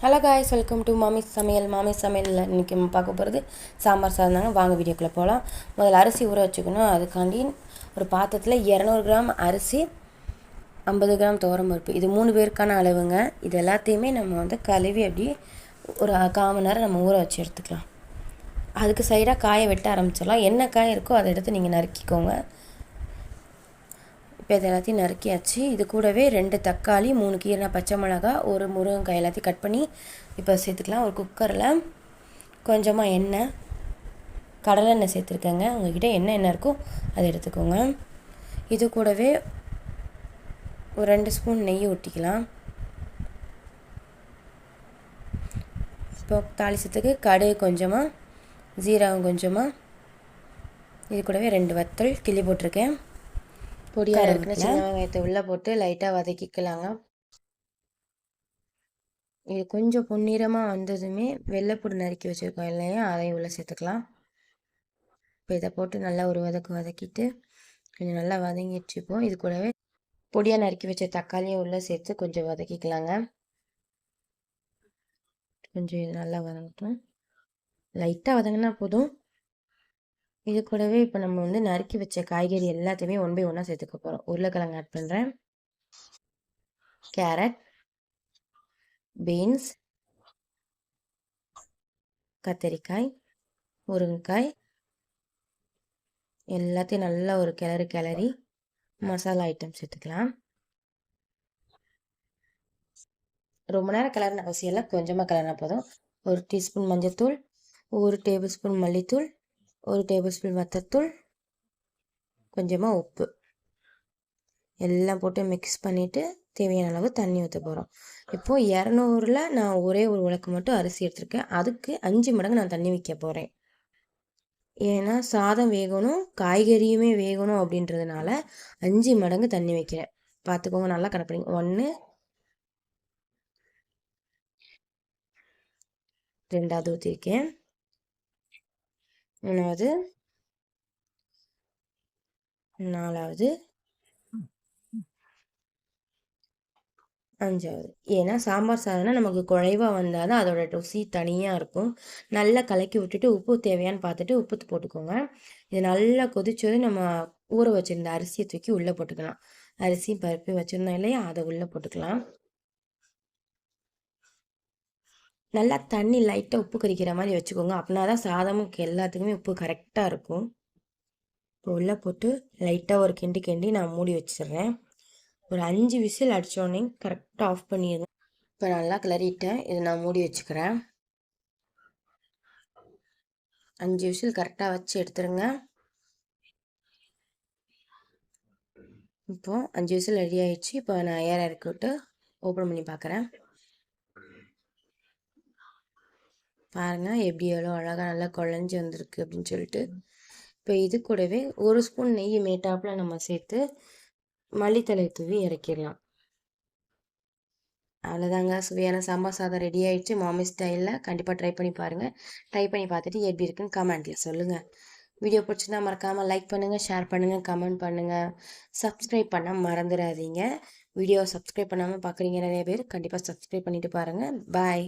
Hello guys welcome to மாமி சமையல் மாமி சமையலில் இன்றைக்கி நம்ம பார்க்க போகிறது சாம்பார் சாதம் தாங்க. வாங்க வீடியோக்குள்ளே போகலாம் முதல்ல அரிசி ஊற வச்சுக்கணும். அதுக்காண்டி ஒரு பாத்திரத்தில் இரநூறு கிராம் அரிசி ஐம்பது கிராம் பருப்பு. இது மூணு பேருக்கான அளவுங்க. இது எல்லாத்தையுமே நம்ம வந்து கழுவி அப்படியே ஒரு கால் மணி நேரம் நம்ம ஊற வச்சு எடுத்துக்கலாம். அதுக்கு சைடாக காயை வெட்ட ஆரம்பிச்சிடலாம். என்ன காய் இருக்கோ அதை எடுத்து நீங்கள் நறுக்கிக்கோங்க. இப்போ இது எல்லாத்தையும் நறுக்கியாச்சு. இது கூடவே ரெண்டு தக்காளி மூணு கீரை பச்சை மிளகா ஒரு முருங்கைக்காய் எல்லாத்தையும் கட் பண்ணி இப்போ சேர்த்துக்கலாம். ஒரு குக்கரில் கொஞ்சமாக எண்ணெய் கடலை எண்ணெய் சேர்த்துருக்கேங்க. உங்கள்கிட்ட என்ன எண்ணெய் இருக்கோ அதை எடுத்துக்கோங்க. இது கூடவே ஒரு ரெண்டு ஸ்பூன் நெய் ஊற்றிக்கலாம் இப்போ தாளிசத்துக்கு கடுகு கொஞ்சமாக ஜீரகம் கொஞ்சமாக இது கூடவே ரெண்டு வத்தல் கிள்ளி போட்டிருக்கேன். பொடியாக இருக்குன்னு சின்ன வெங்காயத்தை உள்ளே போட்டு லைட்டாக வதக்கிக்கலாங்க. இது கொஞ்சம் பொன்னிறமாக வந்ததுமே வெள்ளைப்பூடு நறுக்கி வச்சுருக்கோம் இல்லையா? அதையும் உள்ளே சேர்த்துக்கலாம். இப்போ இதை போட்டு நல்லா ஒரு வதக்கு வதக்கிட்டு கொஞ்சம் நல்லா வதங்கிடுச்சுப்போம் இது கூடவே பொடியாக நறுக்கி வச்ச தக்காளியும் உள்ளே சேர்த்து கொஞ்சம் வதக்கிக்கலாங்க. கொஞ்சம் இது நல்லா வதங்கட்டும். லைட்டாக வதங்கினா போதும். இது கூடவே இப்போ நம்ம வந்து நறுக்கி வச்ச காய்கறி எல்லாத்தையுமே ஒன் பை ஒன்னாக சேர்த்துக்க போகிறோம் உருளைக்கிழங்கு ஆட் பண்ணுறேன் கேரட் பீன்ஸ் கத்தரிக்காய் முருங்கைக்காய். எல்லாத்தையும் நல்லா ஒரு கிளறு கிளறி மசாலா ஐட்டம் சேர்த்துக்கலாம். ரொம்ப நேரம் கிளறின அவசியம் இல்லை. கொஞ்சமாக கிளறினா போதும். ஒரு டீஸ்பூன் மஞ்சள் ஒரு டேபிள் ஸ்பூன் மல்லித்தூள் ஒரு டேபிள் ஸ்பூன் வத்தத்தூள் கொஞ்சமாக உப்பு. எல்லாம் போட்டு மிக்ஸ் பண்ணிவிட்டு தேவையான அளவு தண்ணி ஊற்ற போகிறோம் இப்போது இரநூறுல நான் ஒரே ஒரு உலக்கு மட்டும் அரிசி எடுத்திருக்கேன். அதுக்கு அஞ்சு மடங்கு நான் தண்ணி வைக்க போகிறேன் ஏன்னா சாதம் வேகணும் காய்கறியுமே வேகணும் அப்படின்றதுனால அஞ்சு மடங்கு தண்ணி வைக்கிறேன். பார்த்துக்கோங்க நல்லா கணக்கு ஒன்று ரெண்டாவது ஊற்றிருக்கேன் மூணாவது. நாலாவது. அஞ்சாவது. ஏன்னா சாம்பார் சாதம்னா நமக்கு குழைவாக வந்தால் தான் அதோட ருசி தனியாக இருக்கும். நல்லா கலக்கி விட்டுட்டு உப்பு தேவையான்னு பார்த்துட்டு உப்பு போட்டுக்கோங்க. இது நல்லா கொதிச்சது நம்ம ஊற வச்சுருந்த அரிசியை தூக்கி உள்ளே போட்டுக்கலாம். அரிசி பருப்பு வச்சுருந்தோம் இல்லையா? அதை உள்ளே போட்டுக்கலாம். நல்லா தண்ணி லைட்டாக உப்பு கறிக்கிற மாதிரி வச்சுக்கோங்க. அப்படின்னா தான் சாதமும் எல்லாத்துக்குமே உப்பு கரெக்டாக இருக்கும். இப்போ உள்ளே போட்டு லைட்டாக ஒரு கிண்டி கிண்டி நான் மூடி வச்சிடுறேன். ஒரு அஞ்சு விசில் அடித்தோடனே கரெக்டாக ஆஃப் பண்ணிடுங்க. இப்போ நல்லா கிளறிட்டேன். இதை நான் மூடி வச்சுக்கிறேன். அஞ்சு விசில் கரெக்டாக வச்சு எடுத்துருங்க. இப்போது அஞ்சு விசில் ரெடி ஆகிடுச்சு இப்போ நான் ஏற இறக்கி விட்டு ஓப்பன் பண்ணி பார்க்குறேன். பாருங்கள் எப்படி எவ்வளோ அழகாக நல்லா குழஞ்சி வந்திருக்கு அப்படின்னு சொல்லிட்டு. இப்போ இது கூடவே ஒரு ஸ்பூன் நெய் மேட்டாப்பில் நம்ம சேர்த்து மல்லித்தலை தூவி இறக்கிடலாம். அவ்வளோதாங்க. சுவையான சாம்பார் சாதம் ரெடி ஆகிடுச்சு மாமி ஸ்டைலில் கண்டிப்பாக ட்ரை பண்ணி பாருங்கள் ட்ரை பண்ணி பார்த்துட்டு எப்படி இருக்குன்னு கமெண்ட்டில் சொல்லுங்கள் வீடியோ பிடிச்சிருந்தா மறக்காமல் லைக் பண்ணுங்கள் ஷேர் பண்ணுங்கள் கமெண்ட் பண்ணுங்கள் சப்ஸ்கிரைப் பண்ண மறந்துடாதீங்க. வீடியோ சப்ஸ்கிரைப் பண்ணாமல் பார்க்குறீங்க நிறைய பேர் கண்டிப்பாக சப்ஸ்கிரைப் பண்ணிவிட்டு பாருங்கள் பாய்.